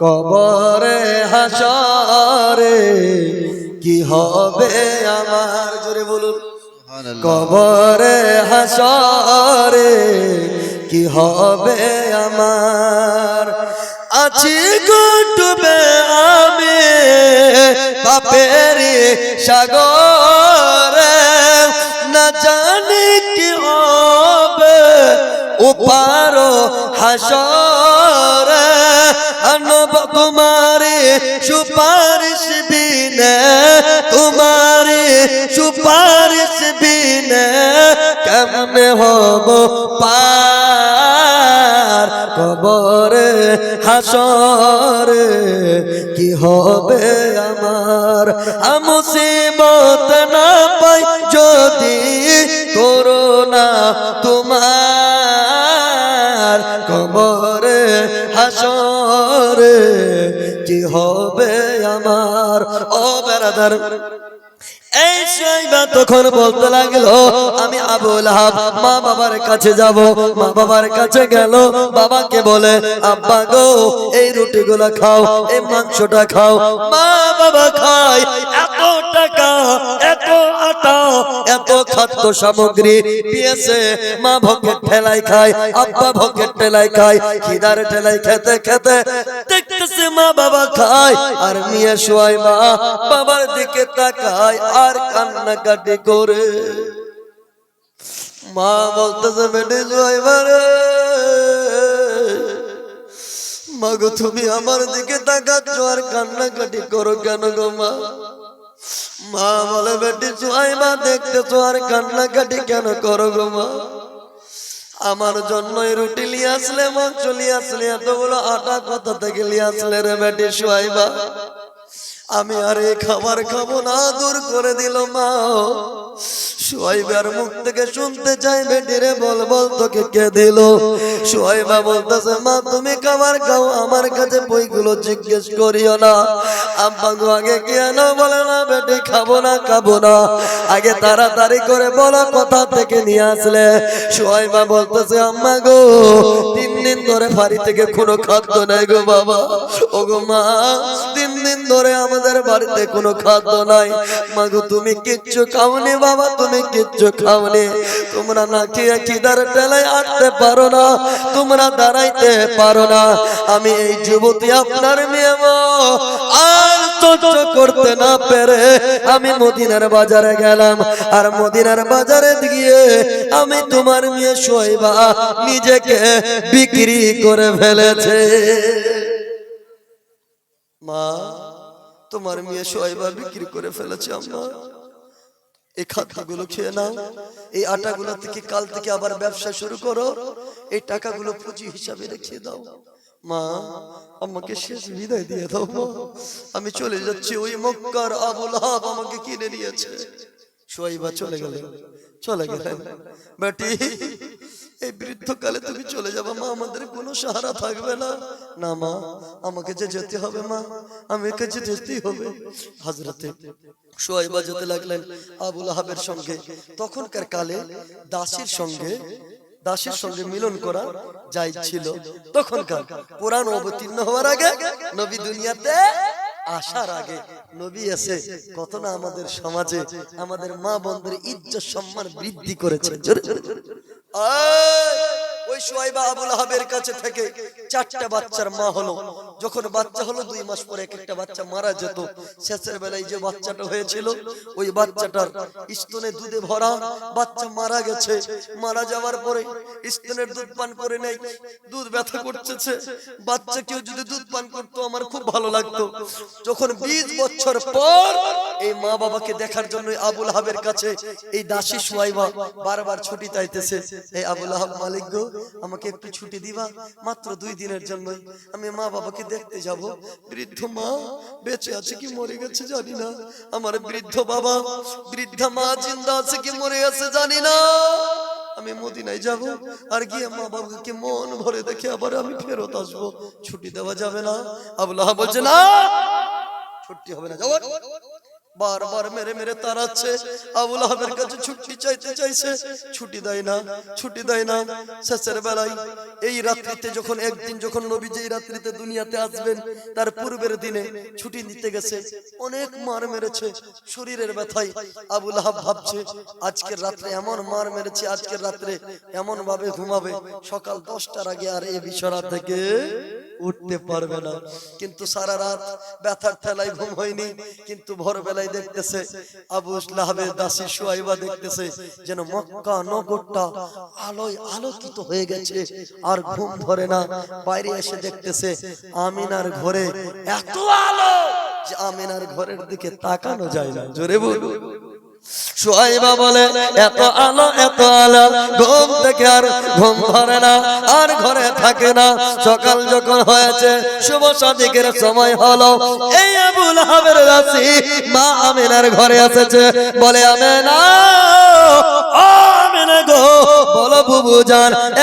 কবরে হাসরে কি হবে আমার? জোরে বলুন। কবরে হাসরে কি হবে আমার? আছি গুটবে আমি পাপের সাগরে। না জানি কি হবে উপার হাসরে সুপারিশ বিনে কেমনে হব পার? কবরে, হাসরে কি হবে আমার? আমুসিবত না পাই যদি করোনা তোমার। কবরে, হাসরে কি হবে আমার? ও বেড়াদার এই সাইবা তখন বলতে লাগল, আমি আবুল হাব, মা বাবার কাছে যাব। মা বাবার কাছে গেল, বাবাকে বলে, আব্বা গো, এই রুটিগুলো খাও, এই মাংসটা খাও। মা বাবা খায়, এত টাকা, এত আটা, এত খাদ্য সামগ্রী। দিয়েছে মা ভকের ঠেলাই খায়, আব্বা ভকের ঠেলাই খায়, খিদার ঠেলাই খেতে খেতে দেখতেছে মা বাবা খায়। আর নিয়ে শোয় মা, বাবার দিকে তাকায় আর কান্নাকাটি করে। মা বলতেছে, বেটে শোয় মারে মাগো, তুমি আমার দিকে তাকাচ্ছ আর কান্নাকাটি করো কেন গো মা? মা বলে, বেটি চুয়াই মা দেখতেছো আর কান্নাকাটি কেন করো গো মা? আমার জন্যই রুটি লিয়ে আসলে, মাংস লিয়ে আসলে, এতগুলো আটা কথা থেকে লিয়ে আসলে রে বেটি শুয়াইবা আমি আর এই খাবার খাব না, দূর করে দিল মা। সোয়াইবার মুখ থেকে শুনতে চাই বেটি রে বল বল তোকে কে দিল? সোয়াইবা বলতেছে, মা, তুমি খাবার খাও, আমার কাছে বইগুলো জিজ্ঞেস করিও না। আব্বা গো আগে কেন বলে না, বেটি, খাব না খাব না। আগে তাড়াতাড়ি করে বলো, কথা থেকে নিয়ে আসলে? সোয়াইবা বলতেছে, আম্মা গো, তিন দিন ধরে বাড়ি থেকে কোনো খাদ্য নাই গো বাবা। ও গো মা দিন ধরে আমাদের বাড়িতে কোনো খাদ্য নাই। মা গো, তুমি কিচ্ছু খাওনি বাবা, তুমি কিচ্ছু খাওনি। তোমরা না খেয়ে খিদার টেলায় আটতে পারো না, তোমরা দাঁড়াইতে পারো না। আমি এই যুবতী আপনার মেয়ে করতে না পেরে আমি মদিনার বাজারে গেলাম। আর মদিনার বাজারে গিয়ে আমি তোমার মেয়ে শোয়বা নিজেকে বিক্রি করে ফেলেছে। মা, তোমার মেয়ে শোয়বা বিক্রি করে ফেলেছে আম্মা। এই খাদ্যগুলো খেয়ে নাও, এই আটাগুলো থেকে কাল থেকে আবার ব্যবসা শুরু করো, এই টাকাগুলো পুঁজি হিসাবে রেখে দাও। মা আমাকে শেষ বিদায় দিয়ে দাও আমি চলে যাচ্ছি ওই মক্কার আবুল হাব আমাকে কিনে নিয়েছে। সোয়াইবা চলে গেলেন চলে গেলেন। বেটি এই বৃদ্ধকালে তুমি চলে যাবে, মা, আমাদের কোনো সাহারা থাকবে না। না, মা, আমাকে যে যেতে হবে, মা আমাকে যে যেতেই হবে। হাজরাতে সোয়াইবা যেতে লাগলেন আবুল আহাবের সঙ্গে। তখনকার কালে দাসের সঙ্গে দাসের সঙ্গে মিলন করা যাই ছিল। তখনকার কোরআন অবতীর্ণ হওয়ার আগে, নবী দুনিয়াতে আসার আগে নবী এসে কত না আমাদের সমাজে আমাদের মা বোনদের ইজ্জত সম্মান বৃদ্ধি করেছে ওই সোয়াইবা আবুল আহাবের কাছে থেকে চারটা বাচ্চার মা হলো। যখন বাচ্চা হলো, দুই মাস পরে এক একটা বাচ্চা মারা যেত। শেষের বেলায় যে বাচ্চাটা হয়েছিল, ওই বাচ্চাটার স্তনে দুধে ভরা বাচ্চা মারা গেছে। মারা যাওয়ার পরে স্তনের দুধ পান করে নেই দুধ ব্যথা করতেছে। বাচ্চা কেউ যদি দুধ পান করতো, আমার খুব ভালো লাগতো। যখন বিশ বছর পর এই মা বাবাকে দেখার জন্য আবুল হাবের কাছে এই দাসী সুয়াইবা বারবার ছুটি চাইতেছে। এই আবুল হাব মালিক গো, আমাকে একটু ছুটি দিবা? মাত্র দুই দিনের জন্য আমি মা বাবাকে দেখতে যাব। বৃদ্ধ মা, বেঁচে আছে কি মরে গেছে জানি না। আমার বৃদ্ধ বাবা, বৃদ্ধা মা জিন্দা আছে কি মরে গেছে জানি না। আমি মদিনায় যাব আর গিয়ে মা বাবাকে মন ভরে দেখে আবার আমি ফেরত আসব। ছুটি দেওয়া যাবে না। আবুল হাব বলছে, না, ছুটি হবে না। যাও বারবার মেরে মেরে তাড়াচ্ছে। আবুল আহাবের কাছে ছুটি চাইতে চাইছে। ছুটি দেয় না, ছুটি দেয় না। শেষের বেলায় এই রাত্রিতে যখন, একদিন যখন নবী যেই রাত্রিতে দুনিয়াতে আসবেন, তার পূর্বের দিনে ছুটি নিতে গেছে। অনেক মার মেরেছে শরীরের ব্যথায়। আবুল আহাব ভাবছে, আজকের রাত্রে এমন মার মেরেছে, আজকের রাত্রে এমন ভাবে ঘুমাবে। সকাল দশটার আগে আর এই বিছানা থেকে উঠতে পারবে না। কিন্তু সারা রাত ব্যথার ঠেলায় ঘুম হয়নি, কিন্তু ভোরবেলায় দেখতেছে আবু লাহাবের দাসী সুয়াইবা দেখতেছে যেন মক্কা নগরটা আলোয় আলোকিত হয়ে গেছে, আর ঘুম ধরে না। বাইরে এসে দেখতেছে আমিনার ঘরে এত আলো যে আমিনার ঘরের দিকে তাকানো যায় না। জোরে বলুন। সোয়াইবা বলে, এত আলো এত আলো, ঘুম থেকে আর ঘুম ধরে না, আর ঘরে থাকে না। সকাল যখন হয়েছে, শুভ সাদিকের সময় হলো। এই আবুল হাবের রাশি মা আমিনার ঘরে এসেছে। বলে, আমেনা গো, বলো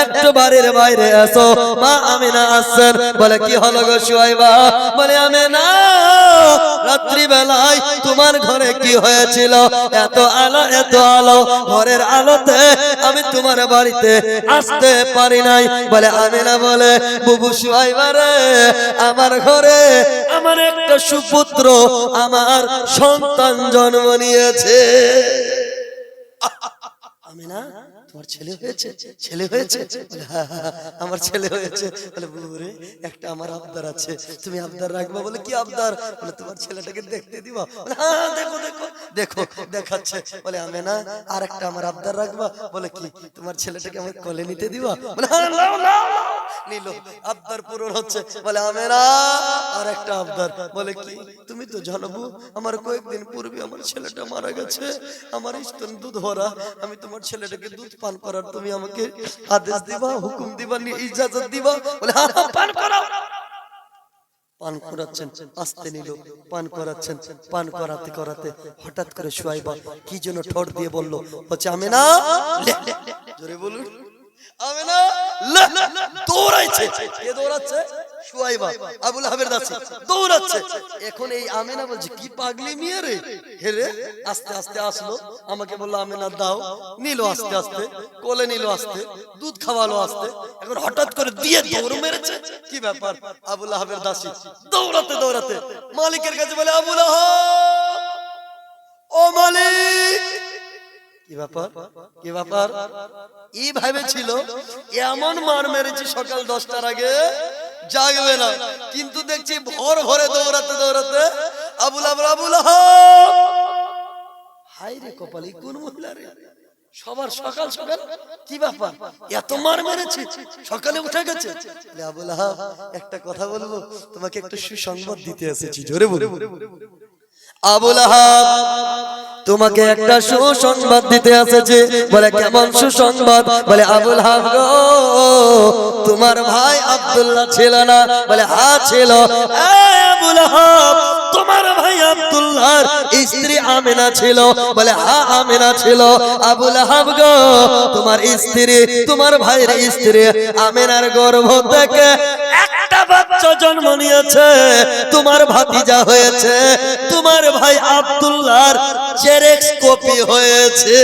একটু বাড়ির বাইরে এসো, মা আমিনা আসছেন। বলে, কি হলো গো সোয়াইবা বলে, আমেনা রাত্রি বেলায় তোমার ঘরে কি হয়েছিল? এত আলো এত আলো ঘরের আলোতে আমি তোমার বাড়িতে আসতে পারি নাই। বলে, আমি না বলে, বুবু সুয়াইবারে, আমার ঘরে আমার একটা সুপুত্র আমার সন্তান জন্ম নিয়েছে। আমি না তোমার ছেলে হয়েছে? ছেলে হয়েছে? হ্যাঁ, হ্যাঁ, হ্যাঁ, আমার ছেলে হয়েছে। বলে বুবুরে একটা আমার আবদার আছে। তুমি আবদার রাখবা বলে কি আবদার? বলে তোমার ছেলেটাকে দেখতে দিবা। হ্যাঁ দেখো দেখো দেখো দেখাচ্ছে। বলে আমি না আর একটা আমার আবদার রাখবা। বলে কি? তোমার ছেলেটাকে আমার কোলে নিতে দিবা? বলে হ্যাঁ নাও নাও। নিল। আবদার পূরণ হচ্ছে। বলে আমি না আর একটা আবদার। বলে কি? তুমি তো জানব আমার কয়েকদিন পূর্বে আমার ছেলেটা মারা গেছে। আমার স্তন দুধ ভরা আমি তোমার ছেলেটাকে দুধ পান করার তুমি আমাকে আদেশ দিবা হুকুম দিবা নি- ইজাজত দিবা। বলে পান করাও। পান করাচ্ছেন আসতে নিল। পান করাচ্ছেন পান করাতে করাতে হঠাৎ করে শুয়াইবা কি যেন ঠোঁট দিয়ে বলল হচ্ছে আমি না। জোরে বলুন আমি না দৌড়াইছে। কে দৌড়াচ্ছে? আবুল দৌড়াচ্ছে। এখন এই আমেনা বলছে, কি পাগলি রে? হে রে আস্তে আস্তে আসলো। আমাকে বলল, আমেনা, দাও। নিল আস্তে আস্তে। কোলে নিল আস্তে। দুধ খাওয়ালো আস্তে। এখন হঠাৎ করে দিয়ে দৌড় মেরেছে। কি ব্যাপার? আবুল আহাবের দাসী। দৌড়াতে দৌড়াতে। মালিকের কাছে বলে, আবুল আহাব! কি ব্যাপার? কি ব্যাপার? এই ভাবে এমন মার মেরেছি সকাল দশটার আগে কিন্তু দেখছি ভোর দৌড়াতে দৌড়াতে হাই রে সবার সকাল সকাল, কি ব্যাপার? এত মার মেরেছে, সকালে উঠে গেছে। একটা কথা বলব, তোমাকে একটু সুসংবাদ দিতে এসেছি, জোরে বলে আবুল আহাব, তোমাকে একটা সুসংবাদ দিতে এসেছে। বলে, কেমন সুসংবাদ? বলে, আবুল হাব গো, তোমার ভাই আব্দুল্লাহ ছিল না। বলে হ্যাঁ ছিল। আবুল হাব তোমার ভাই আব্দুল্লাহর স্ত্রী আমিনা ছিল। বলে হ্যাঁ আমিনা ছিল। আবুল হাব গো, তোমার স্ত্রী, তোমার ভাইয়ের স্ত্রী আমিনার গর্ভ থেকে বাচ্চা জন্ম নিয়েছে তোমার ভাতিজা হয়েছে তোমার ভাই আব্দুল্লাহর জেরেক্স কপি হয়েছে।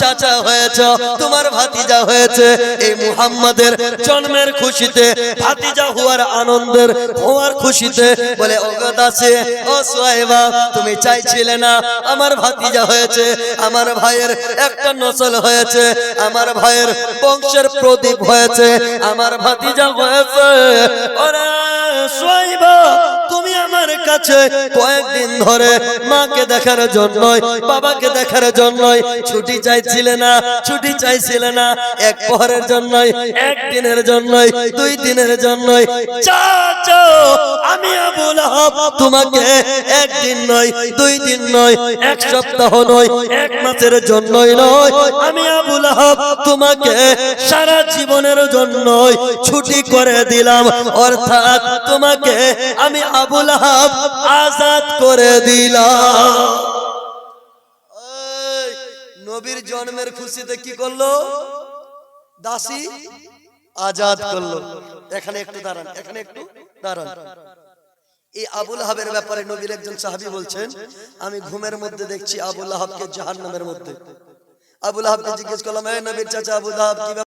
চাচা হয়েছ, তোমার ভাতিজা হয়েছে। এই খুশিতে বলে তুমি চাইছিলে না আমার ভাতিজা হয়েছে, আমার ভাইয়ের একটা নসল হয়েছে, আমার ভাইয়ের বংশের প্রদীপ হয়েছে, আমার ভাতিজা হয়েছে। আমার কাছে কয়েকদিন ধরে মাকে দেখার জন্যই, বাবাকে দেখার জন্যই ছুটি চাইছিলে না, ছুটি চাইছিলে না। এক জন্যই জন্যই, দুই দিনের জন্যই। আমি আবুল তোমাকে একদিন নয়, দুই দিন নয়, এক সপ্তাহ নয়, এক মাসের জন্যই নয়। আমি আবুল তোমাকে সারা জীবনের জন্যই ছুটি করে দিলাম। অর্থাৎ তোমাকে আমি আবুল আহাব আজাদ করে দিলাম। নবীর জন্মের খুশিতে কি করল? দাসী আজাদ করল। এখানে একটু দাঁড়ান, এখানে একটু দাঁড়ান। এই আবুল আহাবের ব্যাপারে নবীর একজন সাহাবী বলছেন, আমি ঘুমের মধ্যে দেখছি আবুল আহাবকে জাহান্নামের মধ্যে। আবুল আহাবকে জিজ্ঞেস করলাম নবীর চাচা, আবুল আহাব কি ব্যাপার?"